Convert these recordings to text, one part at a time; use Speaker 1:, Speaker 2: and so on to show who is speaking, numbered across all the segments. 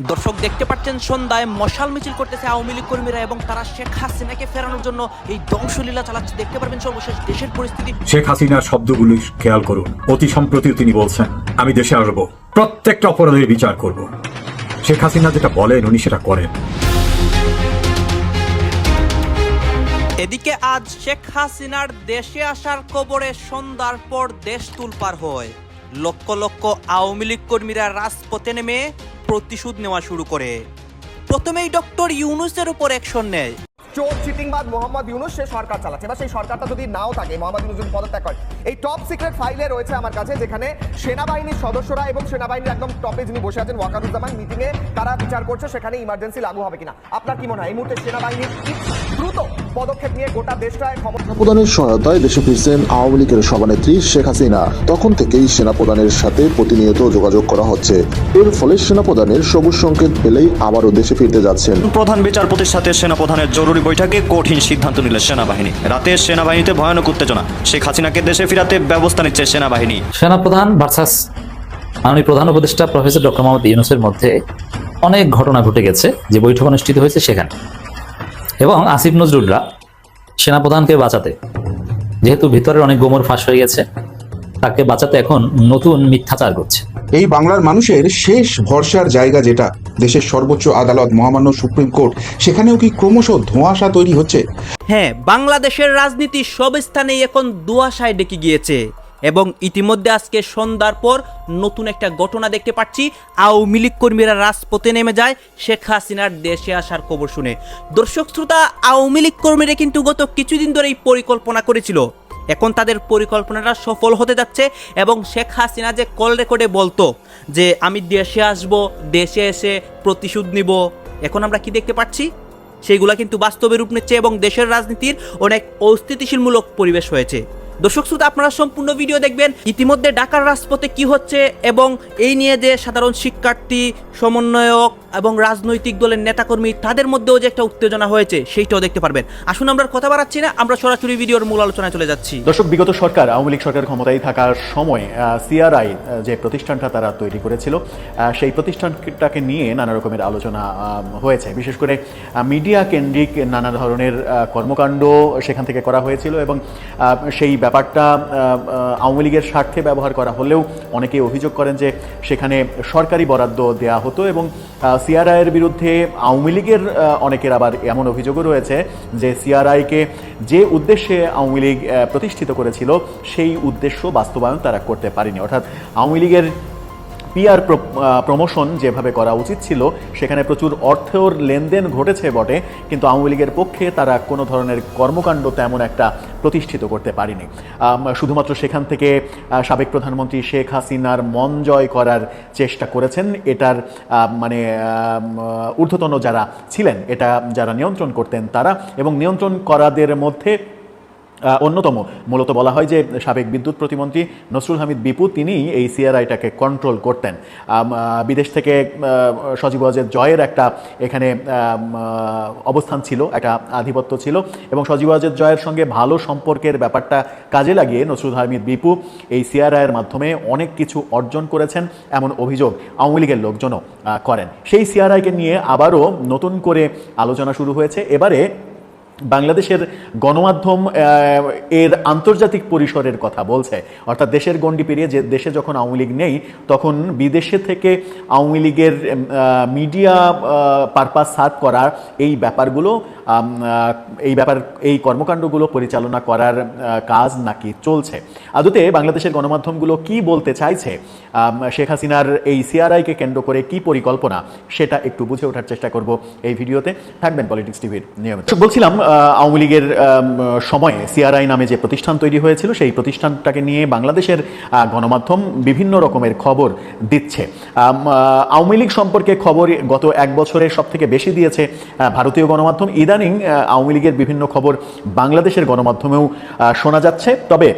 Speaker 1: দর্শক দেখতে পাচ্ছেন সন্ধ্যায় মশাল মিছিল করতেছে আওয়ামী লীগ কর্মীরা এবং তারা শেখ হাসিনাকে ফেরানোর জন্য এই ধ্বংসলীলা চালাচ্ছে। দেখতে পারবেন সর্বশেষ দেশের পরিস্থিতি।
Speaker 2: শেখ হাসিনার শব্দগুলি খেয়াল করুন। অতি সম্প্রতি তিনি বলছেন আমি দেশে আসব প্রত্যেকটা অপরাধের বিচার করব। শেখ হাসিনা যেটা বলেন উনি সেটা করেন।
Speaker 1: এদিকে আজ শেখ হাসিনার দেশে আসার কবরে সন্ধ্যার পর দেশ তুলপার হয়। লক্ষ লক্ষ আওয়ামী লীগ কর্মীরা রাজপথে নেমে প্রতিশোধ নেওয়া শুরু করে। প্রথমেই ডক্টর ইউনুসের উপর অ্যাকশন নেয়।
Speaker 3: চোর চিটিংবাদ মোহাম্মদ ইউনুস, সে সরকার চালাচ্ছে। বা সেই সরকারটা যদি নাও থাকে, মোহাম্মদ ইউনুস যদি পদত্যাগ করে। এই টপ সিক্রেট ফাইলে রয়েছে আমার কাছে, যেখানে সেনাবাহিনীর সদস্যরা এবং সেনাবাহিনীর একদম টপে যিনি বসে আছেন, ওয়াকারুজ্জামান মিটিং এ তারা বিচার করছে, সেখানে ইমার্জেন্সি লাগু হবে কিনা। আপনার কি মনে হয়, এই মুহূর্তে সেনাবাহিনীর দ্রুত পদক্ষেপ নিয়ে গোটা দেশটায় ক্ষমতা
Speaker 4: প্রধানের সহায়তায় দেশে ফিরছেন আওয়ামী লীগের সভানেত্রী শেখ হাসিনা। তখন থেকেই সেনাপ্রধানের সাথে প্রতিনিয়ত যোগাযোগ করা হচ্ছে। এর ফলে সেনাপ্রধানের সবুজ সংকেত পেলেই আবারও দেশে ফিরতে যাচ্ছেন।
Speaker 5: প্রধান বিচারপতির সাথে সেনাপ্রধানের জরুরি বৈঠকে কঠিন সিদ্ধান্ত নিল সেনাবাহিনী। রাতে সেনাবাহিনীতে ভয়ানক উত্তেজনা। শেখ হাসিনাকে দেশে ফিরাতে ব্যবস্থা নিচ্ছে সেনাবাহিনী।
Speaker 6: সেনাপ্রধান ভার্সাস মাননীয় প্রধান উপদেষ্টা প্রফেসর ডক্টর মোহাম্মদ ইউনুসের মধ্যে অনেক ঘটনা ঘটে গেছে যে বৈঠক অনুষ্ঠিত হয়েছে সেখানে। এবং আসিফ নজরুলরা সেনাপ্রধানকে বাঁচাতে। যেহেতু ভিতরের অনেক গোমর ফাঁস হয়ে গেছে তাকে বাঁচাতে এখন নতুন মিথ্যাচার করছে।
Speaker 7: এই বাংলার মানুষের শেষ ভরসার জায়গা যেটা দেশের সর্বোচ্চ আদালত মহামান্য সুপ্রিম কোর্ট সেখানেও কি ক্রমশ ধোঁয়াশা তৈরি হচ্ছে?
Speaker 1: হ্যাঁ বাংলাদেশের রাজনীতি সব স্থানেই এখন দুয়াশায় ডেকে গিয়েছে। এবং ইতিমধ্যে আজকে সন্ধ্যার পর নতুন একটা ঘটনা দেখতে পাচ্ছি। আওয়ামী লীগ কর্মীরা রাজপথে নেমে যায় শেখ হাসিনার দেশে আসার খবর শুনে। দর্শক শ্রোতা, আওয়ামী লীগ কর্মীরা কিন্তু গত কিছুদিন ধরেই পরিকল্পনা করেছিল। এখন তাদের পরিকল্পনাটা সফল হতে যাচ্ছে এবং শেখ হাসিনা যে কল রেকর্ডে বলতো যে, আমি দেশে আসব, দেশে এসে প্রতিশোধ নিব। এখন আমরা কি দেখতে পাচ্ছি? সেইগুলা কিন্তু বাস্তবে রূপ নিচ্ছে এবং দেশের রাজনীতির অনেক অস্থিতিশীলমূলক পরিবেশ হয়েছে। দর্শক শ্রোতা, আপনারা সম্পূর্ণ ভিডিও দেখবেন। ইতিমধ্যে ঢাকার রাজপথে কি হচ্ছে এবং এই নিয়ে যে সাধারণ শিক্ষার্থী, সমন্বয়ক এবং রাজনৈতিক দলের নেতাকর্মী তাদের মধ্যেও যে একটা উত্তেজনা হয়েছে, সেইটাও দেখতে পারবেন। আসুন আমরা কথা বাড়াচ্ছি না, আমরা সরাসরি ভিডিওর মূল আলোচনায় চলে যাচ্ছি।
Speaker 8: দর্শক, বিগত সরকার, আওয়ামী লীগ সরকার ক্ষমতায় থাকার সময় সিআরআই যে প্রতিষ্ঠানটা তারা তৈরি করেছিল সেই প্রতিষ্ঠানটাকে নিয়ে নানা রকমের আলোচনা হয়েছে। বিশেষ করে মিডিয়া কেন্দ্রিক নানা ধরনের কর্মকাণ্ড সেখান থেকে করা হয়েছিল এবং সেই ব্যাপারটা আওয়ামী লীগের স্বার্থে ব্যবহার করা হলেও অনেকেই অভিযোগ করেন যে সেখানে সরকারি বরাদ্দ দেয়া হতো এবং সিআরআইয়ের বিরুদ্ধে আওয়ামী লীগের অনেকের আবার এমন অভিযোগও রয়েছে যে সিআরআইকে যে উদ্দেশ্যে আওয়ামী লীগ প্রতিষ্ঠিত করেছিল, সেই উদ্দেশ্য বাস্তবায়ন তারা করতে পারেনি। অর্থাৎ আওয়ামী লীগের পিআর প্রমোশন যেভাবে করা উচিত ছিল, সেখানে প্রচুর অর্থের লেনদেন ঘটেছে বটে, কিন্তু আওয়ামী লীগের পক্ষে তারা কোনো ধরনের কর্মকাণ্ড তেমন একটা প্রতিষ্ঠিত করতে পারেনি। শুধুমাত্র সেখান থেকে সাবেক প্রধানমন্ত্রী শেখ হাসিনার মন জয় করার চেষ্টা করেছেন, এটার মানে ঊর্ধ্বতন যারা ছিলেন, এটা যারা নিয়ন্ত্রণ করতেন তারা, এবং নিয়ন্ত্রণ করাদের মধ্যে অন্যতম। মূলত বলা হয় যে সাবেক বিদ্যুৎ প্রতিমন্ত্রী নসরুল হামিদ বিপু তিনি এই সিআরআইটাকে কন্ট্রোল করতেন। বিদেশ থেকে সজীব ওয়াজেদ জয়ের একটা এখানে অবস্থান ছিল, একটা আধিপত্য ছিল এবং সজীব ওয়াজেদ জয়ের সঙ্গে ভালো সম্পর্কের ব্যাপারটা কাজে লাগিয়ে নসরুল হামিদ বিপু এই সিআরআইয়ের মাধ্যমে অনেক কিছু অর্জন করেছেন, এমন অভিযোগ আওয়ামী লীগের লোকজনও করেন। সেই সিআরআইকে নিয়ে আবারও নতুন করে আলোচনা শুরু হয়েছে। এবারে বাংলাদেশের গণমাধ্যম এর আন্তর্জাতিক পরিসরের কথা বলছে। অর্থাৎ দেশের গণ্ডি পেরিয়ে যে দেশে যখন আওয়ামী লীগ নেই, তখন বিদেশে থেকে আওয়ামী লীগের মিডিয়া পারপাস সার্ভ করার এই ব্যাপারগুলো এই ব্যাপার, এই কর্মকাণ্ডগুলো পরিচালনা করার কাজ নাকি চলছে। আদতে বাংলাদেশের গণমাধ্যমগুলো কি বলতে চাইছে? শেখ হাসিনার এই সিআরআইকে কেন্দ্র করে কি পরিকল্পনা? সেটা একটু বুঝে ওঠার চেষ্টা করব এই ভিডিওতে। থাকবেন পলিটিক্স টিভির নিয়মিত। বলছিলাম আওয়ামী লীগের সময়ে সিআরআই নামে যে প্রতিষ্ঠান তৈরি হয়েছিল, সেই প্রতিষ্ঠানটাকে নিয়ে বাংলাদেশের গণমাধ্যম বিভিন্ন রকমের খবর দিচ্ছে। আওয়ামী লীগ সম্পর্কে খবর গত এক বছরে সব থেকে বেশি দিয়েছে ভারতীয় গণমাধ্যম। ইদানিং আওয়ামী লীগের বিভিন্ন খবর বাংলাদেশের গণমাধ্যমেও শোনা যাচ্ছে। তবে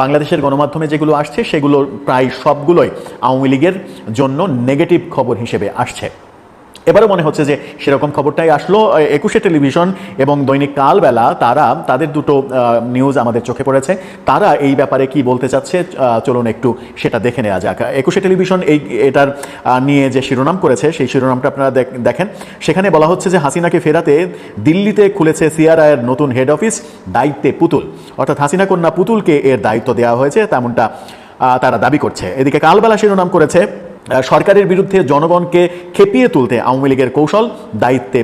Speaker 8: বাংলাদেশের গণমাধ্যমে যেগুলো আসছে, সেগুলো প্রায় সবগুলোই আওয়ামী লীগের জন্য নেগেটিভ খবর হিসেবে আসছে। এবারও মনে হচ্ছে যে সেরকম খবরটাই আসলো একুশে টেলিভিশন এবং দৈনিক কালবেলা, তারা, তাদের দুটো নিউজ আমাদের চোখে পড়েছে। তারা এই ব্যাপারে কি বলতে চাচ্ছে চলুন একটু সেটা দেখে নেওয়া যাক। একুশে টেলিভিশন এই, এটার নিয়ে যে শিরোনাম করেছে, সেই শিরোনামটা আপনারা দেখ- দেখেন। সেখানে বলা হচ্ছে যে হাসিনাকে ফেরাতে দিল্লিতে খুলেছে সিআরআইয়ের নতুন হেড অফিস দায়িত্বে পুতুল। অর্থাৎ হাসিনা কন্যা পুতুলকে এর দায়িত্ব দেওয়া হয়েছে, তেমনটা তারা দাবি করছে। এদিকে কালবেলা শিরোনাম করেছে সরকারের বিরুদ্ধে জনগণকে খেপিয়ে তুলতে আওয়ামী লীগের কৌশল, দায়িত্বে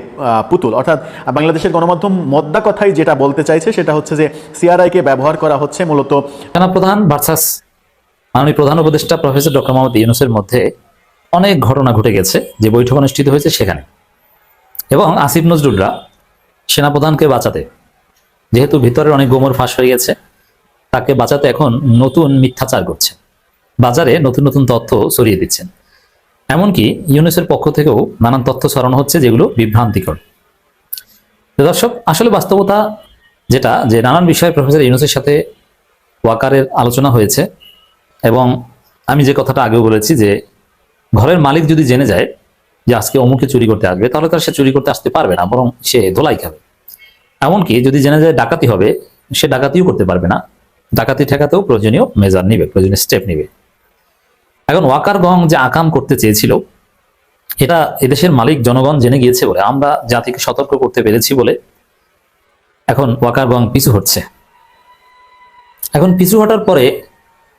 Speaker 8: পুতুল। অর্থাৎ বাংলাদেশের গণমাধ্যম মদ্দা কথাই যেটা বলতে চাইছে সেটা হচ্ছে যে সিআরআইকে ব্যবহার করা হচ্ছে মূলত
Speaker 6: সেনাপ্রধান ভার্সাস, মাননীয় প্রধান উপদেষ্টা প্রফেসর ডক্টর মোহাম্মদ ইউনুসের মধ্যে অনেক ঘটনা ঘটে গেছে, যে বৈঠক অনুষ্ঠিত হয়েছে সেখানে। এবং আসিফ নজরুলরা সেনাপ্রধানকে বাঁচাতে, যেহেতু ভিতরের অনেক গোমর ফাঁস হয়ে গেছে, তাকে বাঁচাতে এখন নতুন মিথ্যাচার করছে। বাজারে নতুন নতুন তথ্য ছড়িয়ে দিচ্ছেন। এমনকি ইউনুসের পক্ষ থেকেও নানান তথ্য ছড়ানো হচ্ছে যেগুলো বিভ্রান্তিকর। দর্শক, আসলে বাস্তবতা যেটা, যে নানান বিষয়ে প্রফেসর ইউনুসের সাথে ওয়াকারের আলোচনা হয়েছে এবং আমি যে কথাটা আগেও বলেছি যে, ঘরের মালিক যদি জেনে যায় যে আজকে অমুকে চুরি করতে আসবে, তাহলে তার সে চুরি করতে আসতে পারবে না, বরং সে ধোলাই খাবে। এমনকি যদি জেনে যায় ডাকাতি হবে, সে ডাকাতিও করতে পারবে না। ডাকাতি ঠেকাতেও প্রয়োজনীয় মেজার নিবে, প্রয়োজনীয় স্টেপ নিবে। এখন ওয়াকার গং যে আকাম করতে চেয়েছিল, এটা এদেশের মালিক জনগণ জেনে গিয়েছে বলে, আমরা জাতিকে সতর্ক করতে পেরেছি বলে এখন ওয়াকার গং পিছু হচ্ছে এখন পিছু হটার পরে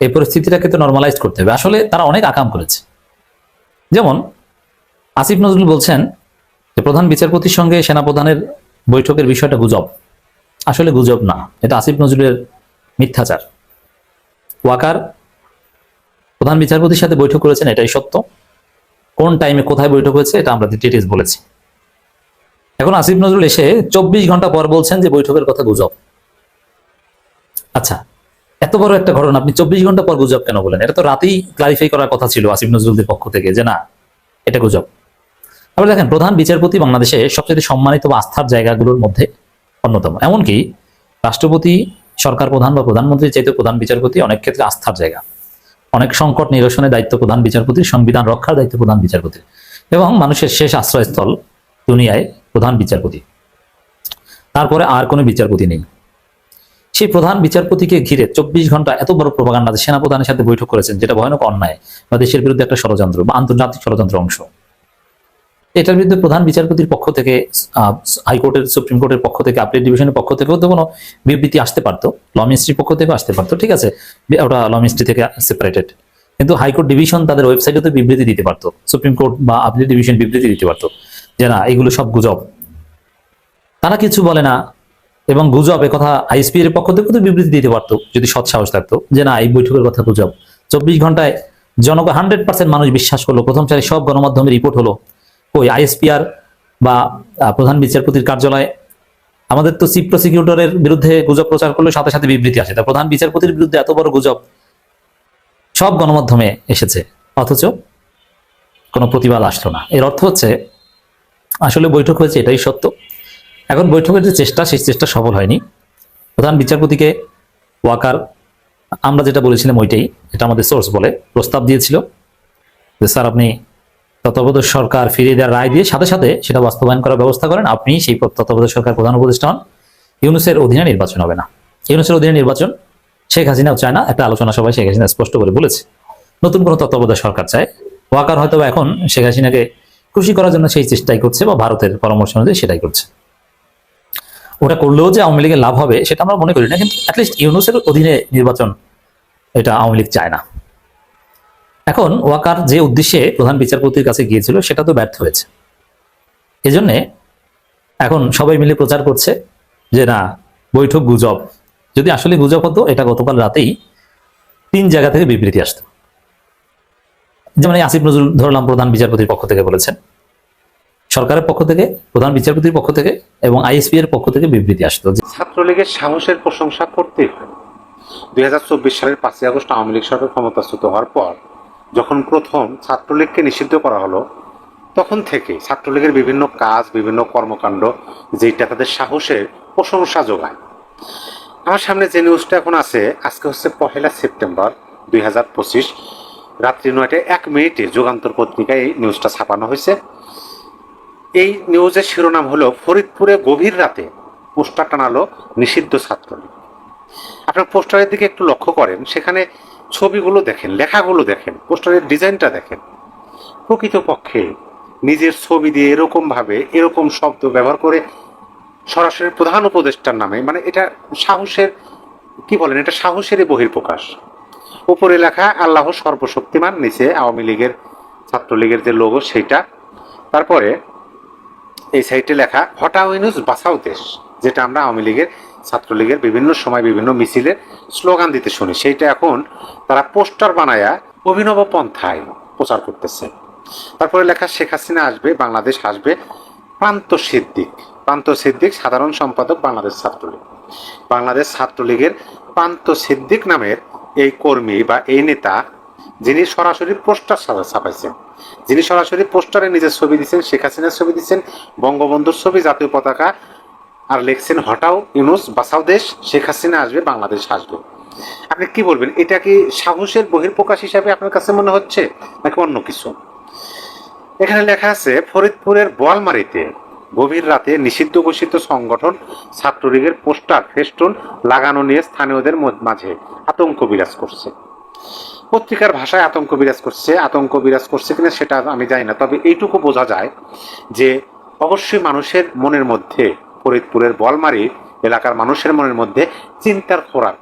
Speaker 6: এই পরিস্থিতিটাকে তো নর্মালাইজ করতে হবে। আসলে তারা অনেক আকাম করেছে। যেমন আসিফ নজরুল বলছেন যে, প্রধান বিচারপতির সঙ্গে সেনাপ্রধানের বৈঠকের বিষয়টা গুজব। আসলে গুজব না, এটা আসিফ নজরুলের মিথ্যাচার। ওয়াকার প্রধান বিচারপতির সাথে বৈঠক করেছেন, এটাই সত্য। কোন টাইমে কোথায় বৈঠক হয়েছে, এটা আমরা ডিটেলস বলেছি। এখন আসিফ নজরুল এসে চব্বিশ ঘণ্টা পর বলছেন যে বৈঠকের কথা গুজব। আচ্ছা এত বড় একটা ঘটনা, আপনি চব্বিশ ঘণ্টা পর গুজব কেন বলেন? এটা তো রাতেই ক্লারিফাই করার কথা ছিল আসিফ নজরুলদের পক্ষ থেকে যে না, এটা গুজব। আবার দেখেন, প্রধান বিচারপতি বাংলাদেশে সবচেয়ে সম্মানিত বা আস্থার জায়গাগুলোর মধ্যে অন্যতম। এমনকি রাষ্ট্রপতি, সরকার প্রধান বা প্রধানমন্ত্রীর চাইতে প্রধান বিচারপতি অনেক ক্ষেত্রে আস্থার জায়গা। অনেক সংকট নিরসনের দায়িত্ব প্রধান বিচারপতির সংবিধান রক্ষার দায়িত্ব প্রধান বিচারপতির এবং মানুষের শেষ আশ্রয়স্থল দুনিয়ায় প্রধান বিচারপতি। তারপরে আর কোনো বিচারপতি নেই। সেই প্রধান বিচারপতিকে ঘিরে চব্বিশ ঘণ্টা এত বড় প্রভাকাণ্ডা সেনাপ্রধানের সাথে বৈঠক করেছেন, যেটা ভয়ানক অন্যায় বা দেশের বিরুদ্ধে একটা ষড়যন্ত্র বা আন্তর্জাতিক ষড়যন্ত্র অংশ। এটার বিরুদ্ধে প্রধান বিচারপতির পক্ষ থেকে হাইকোর্টের, সুপ্রিম কোর্টের পক্ষ থেকে আপেল ডিভিশনের পক্ষ থেকেও তো কোনো বিবৃতি আসতে পারতো, ল মিনিস্ট্রির পক্ষ থেকেও আসতে পারতো, ঠিক আছে? ওটা ল মিনিস্ট্রি থেকে সেপারেটেড কিন্তু হাইকোর্ট ডিভিশন তাদের ওয়েবসাইটে তো বিবৃতি দিতে পারতো, সুপ্রিম কোর্ট বা আপেল ডিভিশন বিবৃতি দিতে পারতো, যে না, এগুলো সব গুজব। তারা কিছু বলে না, এবং গুজব কথা আইএসপি এর পক্ষ থেকে তো বিবৃতি দিতে পারতো, যদি সৎ সাহস থাকতো, যে না, এই বৈঠকের কথা গুজব। চব্বিশ ঘন্টায় জনগণ হান্ড্রেড পার্সেন্ট মানুষ বিশ্বাস করল, প্রথম সারি সব গণমাধ্যমে রিপোর্ট হলো ওই আইএসপিআর বা প্রধান বিচারপতির কার্যালয়ে। আমাদের তো চিফ প্রসিকিউটরের বিরুদ্ধে গুজব প্রচার করলে সাথে সাথে বিবৃতি আসে। তা প্রধান বিচারপতির বিরুদ্ধে এত বড় গুজব সব গণমাধ্যমে এসেছে। অথচ কোনো প্রতিবাদ আসলো না। এর অর্থ হচ্ছে, আসলে বৈঠক হয়েছে এটাই সত্য। এখন বৈঠকের যে চেষ্টা, সেই চেষ্টা সফল হয়নি। প্রধান বিচারপতিকে ওয়াকার, আমরা যেটা বলেছিলাম ওইটাই, এটা আমাদের সোর্স বলে প্রস্তাব দিয়েছিল। যে, স্যার, আপনি তত্ত্বাবধায়ক সরকার ফিরিয়ে দেওয়ার রায় দিয়ে সাথে সাথে সেটা বাস্তবায়ন করার ব্যবস্থা করেন। আপনি সেই তত্ত্বাবধায়ক সরকার প্রধান উপদেষ্টা ইউনুসের অধীনে নির্বাচন হবে না। ইউনুসের অধীনে নির্বাচন, শেখ হাসিনাও চায় না একটা আলোচনা সভায় শেখ হাসিনা স্পষ্ট করে বলেছে। নতুন কোনো তত্ত্বাবধায়ক সরকার চায়। ওয়াকার হয়তো এখন শেখ হাসিনাকে খুশি করার জন্য সেই চেষ্টাই করছে বা ভারতের পরামর্শ অনুযায়ী সেটাই করছে। ওটা করলেও যে আওয়ামী লীগের লাভ হবে, সেটা আমরা মনে করি না, কিন্তু অ্যাটলিস্ট ইউনুসের অধীনে নির্বাচন এটা আওয়ামী লীগ চায় না। এখন ওয়াকার যে উদ্দেশ্যে প্রধান বিচারপতির কাছে গিয়েছিল, সেটা তো ব্যর্থ হয়েছে। এজন্য এখন সবাই মিলে প্রচার করছে যে, না, বৈঠক গুজব। যদি আসলে গুজব হতো, এটা গতকাল রাতেই তিন জায়গা থেকে বিবৃতি আসতো। যেমন আসিফ নজরুল, ধরলাম, প্রধান বিচারপতির পক্ষ থেকে বলেছেন। সরকারের পক্ষ থেকে, প্রধান বিচারপতির পক্ষ থেকে এবং আইএসপি এর পক্ষ থেকে বিবৃতি আসতো
Speaker 9: ছাত্রলীগের সাহসের প্রশংসা করতে দুই হাজার চব্বিশ সালের পাঁচই আগস্ট আওয়ামী লীগ সরকার ক্ষমতাচ্যুত হওয়ার পর যখন প্রথম ছাত্রলীগকে নিষিদ্ধ করা হলো, তখন থেকে ছাত্রলীগের বিভিন্ন কাজ, বিভিন্ন কর্মকাণ্ড যেটা তাদের সাহসের প্রশংসা যোগায়। আমার সামনে যে নিউজটা এখন আছে, আজকে হচ্ছে পহেলা সেপ্টেম্বর দুই হাজার পঁচিশ, রাত্রি নয়টায় এক মিনিটে যুগান্তর পত্রিকায় এই নিউজটা ছাপানো হয়েছে। এই নিউজের শিরোনাম হলো, ফরিদপুরে গভীর রাতে পোস্টার টানালো নিষিদ্ধ ছাত্রলীগ। আপনার পোস্টারের দিকে একটু লক্ষ্য করেন, সেখানে ছবিগুলো দেখেন, লেখাগুলো দেখেন, পোস্টারের ডিজাইনটা দেখেন। প্রকৃতপক্ষে নিজের ছবি দিয়ে এরকম ভাবে এরকম শব্দ ব্যবহার করে সরাসরি প্রধান উপদেষ্টার নামে মানে এটা সাহসের, কি বলেন, এটা সাহসেরই বহির্প্রকাশ উপরে লেখা, আল্লাহ সর্বশক্তিমান নিচে আওয়ামী লীগের, ছাত্রলীগের যে লোগো সেইটা। তারপরে এই সাইটে লেখা হটাও ইউনুস বাঁচাও দেশ। যেটা আমরা আওয়ামী লীগের, ছাত্রলীগের বিভিন্ন সময় বিভিন্ন মিছিলে স্লোগান দিতে শুনি। সেইটা এখন তারা পোস্টার বানায়া অভিনব পন্থায় প্রচার করতেছে। তারপরে লেখা শেখ হাসিনা আসবে, বাংলাদেশ আসবে, প্রান্ত সিদ্দিক। প্রান্ত সিদ্দিক সাধারণ সম্পাদক বাংলাদেশ ছাত্রলীগ। বাংলাদেশ ছাত্রলীগের প্রান্ত সিদ্দিক নামের এই কর্মী বা এই নেতা, যিনি সরাসরি পোস্টার ছাপা- ছাপাইছেন। যিনি সরাসরি পোস্টারে নিজের ছবি দিচ্ছেন শেখ হাসিনার ছবি দিচ্ছেন বঙ্গবন্ধুর ছবি, জাতীয় পতাকা আর লিখছেন, হটাও ইউনুস, বাঁচাও দেশ, শেখ হাসিনা আসবে, বাংলাদেশ আসবে। আপনি কি বলবেন, এটা কি সাহসের বহির্প্রকাশ হিসাবে আপনার কাছে মনে হচ্ছে, নাকি অন্য কিছু? এখানে লেখা আছে, ফরিদপুরের বোয়ালমারিতে গভীর রাতে নিষিদ্ধ ঘোষিত সংগঠন, ছাত্রলীগের পোস্টার, ফেস্টুন লাগানো নিয়ে স্থানীয়দের মাঝে আতঙ্ক বিরাজ করছে। পত্রিকার ভাষায় আতঙ্ক বিরাজ করছে, আতঙ্ক বিরাজ করছে কিনা সেটা আমি জানি না, তবে এইটুকু বোঝা যায় যে অবশ্যই মানুষের মনের মধ্যে ফরিদপুরের বলমারি এলাকার মানুষের মনের মধ্যে চিন্তার খোরাক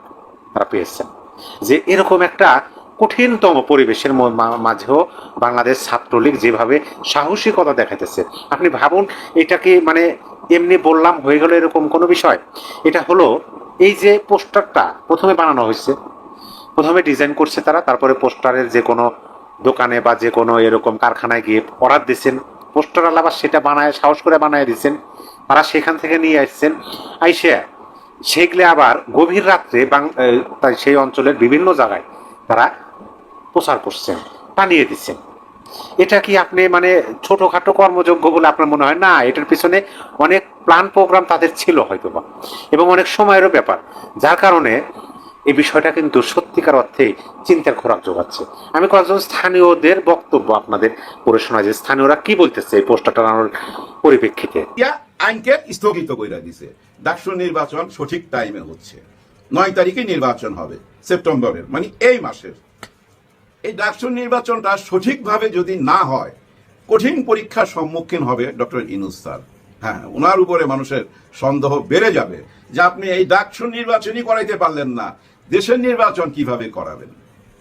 Speaker 9: তারা পেয়েছেন। যে এরকম একটা কঠিনতম পরিবেশের মাঝেও বাংলাদেশ ছাত্রলীগ যেভাবে সাহসিকতা দেখাতেছে আপনি ভাবুন এটাকে মানে এমনি বললাম হয়ে গেল এরকম কোনো বিষয়। এটা হলো এই যে পোস্টারটা প্রথমে বানানো হয়েছে, প্রথমে ডিজাইন করছে তারা, তারপরে পোস্টারের যে কোনো দোকানে বা যে কোনো এরকম কারখানায় গিয়ে অর্ডার দিচ্ছেন পোস্টার আলাবার সেটা বানায়, সাহস করে বানায় দিচ্ছেন তারা সেখান থেকে নিয়ে আসছেন। আইসে সেগুলো আবার গভীর রাত্রে তাই সেই অঞ্চলের বিভিন্ন জায়গায় তারা প্রচার করছেন টানিয়ে দিচ্ছেন। এটা কি আপনি মানে ছোটখাটো কর্মযোগ্য বলে আপনার মনে হয়? না, এটার পিছনে অনেক প্ল্যান প্রোগ্রাম তাদের ছিল হয়তো বা এবং অনেক সময়েরও ব্যাপার। যার কারণে এই বিষয়টা কিন্তু সত্যিকার অর্থে চিন্তার খোরাক যোগাচ্ছে। আমি কয়েকজন স্থানীয়দের বক্তব্য আপনাদের পড়ে শোনা যে স্থানীয়রা কি বলতেছে এই পোস্টার টানানোর পরিপ্রেক্ষিতে।
Speaker 10: আইনকে স্থগিত করে দিছে। ডাকসু নির্বাচন সঠিক টাইমে হচ্ছে। নয় তারিখে নির্বাচন হবে, সেপ্টেম্বরের মানে এই মাসের। এই ডাকসু নির্বাচনটা সঠিকভাবে যদি না হয়, কঠিন পরীক্ষার সম্মুখীন হবে ডক্টর ইনুস স্যার। হ্যাঁ ওনার উপরে মানুষের সন্দেহ বেড়ে যাবে যে আপনি এই ডাকসু নির্বাচনই করাইতে পারলেন না। দেশের নির্বাচন কীভাবে করাবেন?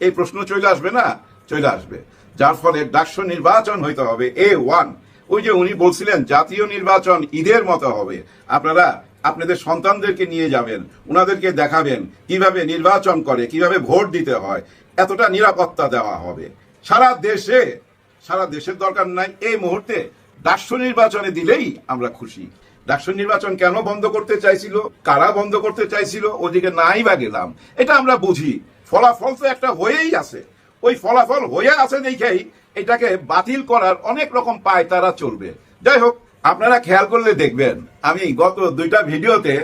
Speaker 10: এই প্রশ্ন চলে আসবে না? চলে আসবে। যার ফলে ডাকসু নির্বাচন হইতে হবে এ ওয়ান ওই যে উনি বলছিলেন, জাতীয় নির্বাচন ঈদের মতো হবে। আপনারা আপনাদের সন্তানদেরকে নিয়ে যাবেন ওনাদেরকে দেখাবেন কীভাবে নির্বাচন করে, কীভাবে ভোট দিতে হয়, এতটা নিরাপত্তা দেওয়া হবে। সারা দেশে, সারা দেশের দরকার নাই। এই মুহূর্তে ডাকসু নির্বাচনে দিলেই আমরা খুশি। ডাকসু নির্বাচন কেন বন্ধ করতে চাইছিল? কারা বন্ধ করতে চাইছিল? ওদিকে নাই বা গেলাম। এটা আমরা বুঝি। ফলাফল তো একটা হয়েই আছে। ওই ফলাফল হয়ে আছে দেখেই এটাকে বাতিল করার অনেক রকম পায় তারা চলবে। যাই হোক, আপনারা খেয়াল করলে দেখবেন, আমি গত দুইটা ভিডিওতে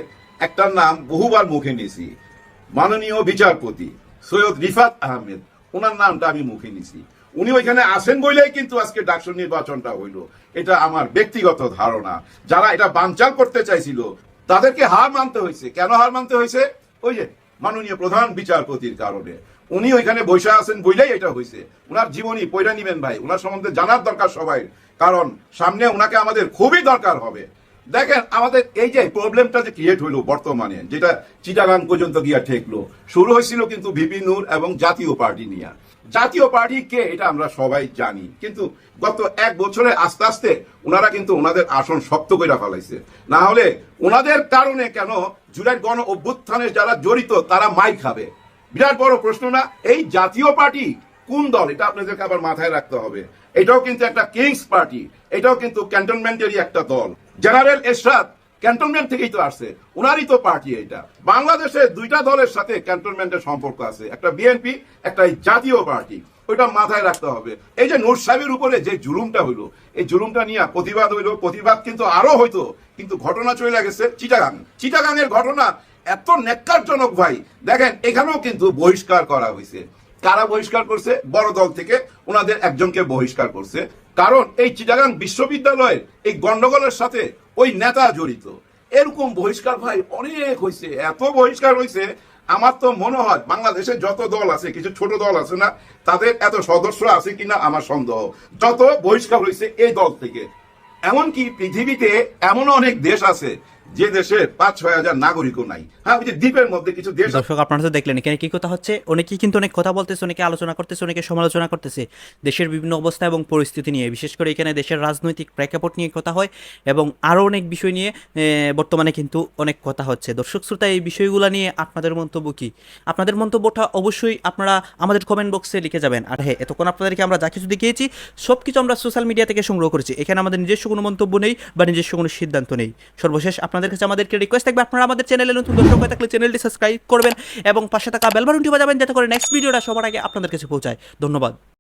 Speaker 10: একটার নাম বহুবার মুখে নিয়েছি মাননীয় বিচারপতি সৈয়দ রিফাত আহমেদ, ওনার নামটা আমি মুখে নিছি। উনি ওইখানে আসেন বলেই কিন্তু আজকে ডাকসু নির্বাচনটা হইল। এটা আমার ব্যক্তিগত ধারণা। যারা এটা বানচাল করতে চাইছিল, তাদেরকে হার মানতে হয়েছে। কেন হার মানতে হয়েছে? ওই যে মাননীয় প্রধান বিচারপতির কারণে। উনি ওইখানে বসে আছেন বইলেই এটা হয়েছে। উনার জীবনী পয়রা নিবেন ভাই। উনার সম্বন্ধে জানার দরকার সবাই। কারণ সামনে উনাকে আমাদের খুবই দরকার হবে। দেখেন, আমাদের এই যে প্রবলেমটা যে ক্রিয়েট হইল বর্তমানে, যেটা চিটাগাং পর্যন্ত গিয়া ঠেকলো। শুরু হয়েছিল কিন্তু ভিপি নূর এবং জাতীয় পার্টি নিয়ে। জাতীয় পার্টি কে এটা আমরা সবাই জানি। কিন্তু গত এক বছরে আস্তে আস্তে ওনারা কিন্তু ওনাদের আসন শক্ত করে ফেলাইছে। না হলে ওনাদের কারণে কেন জুলাই গণ অভ্যুত্থানের যারা জড়িত, তারা মাই খাবে? বিরাট বড় প্রশ্ন না, এই জাতীয় পার্টি কোন দল? এটা আপনাদেরকে আবার মাথায় রাখতে হবে। এটাও কিন্তু একটা কিংস পার্টি, এটাও কিন্তু ক্যান্টনমেন্টেরই একটা দল। জেনারেল এরশাদ ক্যান্টনমেন্ট থেকেই তো আসছে। ওনারই তো পার্টি এটা বাংলাদেশে দুইটা দলের সাথে ক্যান্টনমেন্টের সম্পর্ক আছে। একটা বিএনপি, একটা জাতীয় পার্টি। ওইটা মাথায় রাখতে হবে। এই যে নূর সাহেবের উপরে যে জুলুমটা হইল, এই জুলুমটা নিয়ে প্রতিবাদ হইল, প্রতিবাদ কিন্তু আরও হইতো, কিন্তু ঘটনা চলে গেছে চিটাগাং। চিটাগাংয়ের ঘটনা এত নেককারজনক ভাই। দেখেন, এখানেও কিন্তু বহিষ্কার করা হয়েছে কারা বহিষ্কার করছে? বড় দল থেকে ওনাদের একজনকে বহিষ্কার করছে। কারণ এই চিটাগাং বিশ্ববিদ্যালয়ের এই গন্ডগোলের সাথে ওই নেতা জড়িত। এরকম বহিষ্কার ভাই অনেক হয়েছে এত বহিষ্কার হয়েছে আমার তো মনে হয় বাংলাদেশে যত দল আছে, কিছু ছোট দল আছে না, তাদের এত সদস্য আছে কিনা আমার সন্দেহ। যত বহিষ্কার হয়েছে এই দল থেকে। এমনকি পৃথিবীতে এমন অনেক দেশ আছে যে দেশের পাঁচ ছয় হাজার নাগরিকও নাই। হ্যাঁ ওই যে দ্বীপের মধ্যে কিছু দেশ
Speaker 1: দর্শক, আপনারা তো দেখলেন, এখানে কি কথা হচ্ছে? অনেকেই কিন্তু অনেক কথা বলতেছে, অনেকে আলোচনা করতেছে, অনেকে সমালোচনা করতেছে। দেশের বিভিন্ন অবস্থা এবং পরিস্থিতি নিয়ে, বিশেষ করে এখানে দেশের রাজনৈতিক প্রেক্ষাপট নিয়ে কথা হয় এবং আরও অনেক বিষয় নিয়ে বর্তমানে কিন্তু অনেক কথা হচ্ছে। দর্শক, শ্রোতা, এই বিষয়গুলো নিয়ে আপনাদের মন্তব্য কি? আপনাদের মন্তব্যটা অবশ্যই আপনারা আমাদের কমেন্ট বক্সে লিখে যাবেন। আর হ্যাঁ এতক্ষণ আপনাদেরকে আমরা যা কিছু দেখিয়েছি সব কিছু আমরা সোশ্যাল মিডিয়া থেকে সংগ্রহ করেছি। এখানে আমাদের নিজস্ব কোনো মন্তব্য নেই বা নিজস্ব কোনো সিদ্ধান্ত নেই। সর্বশেষ আপনাদের কাছে আমাদেরকে রিকোয়েস্ট থাকবে, আপনারা আমাদের চ্যানেলে নতুন দর্শক হয়ে থাকলে চ্যানেলটি সাবস্ক্রাইব করবেন এবং পাশে থাকা বেল বাটনটি বাজাবেন, যাতে করে নেক্সট ভিডিওটা সবার আগে আপনাদের কাছে পৌঁছায়। ধন্যবাদ।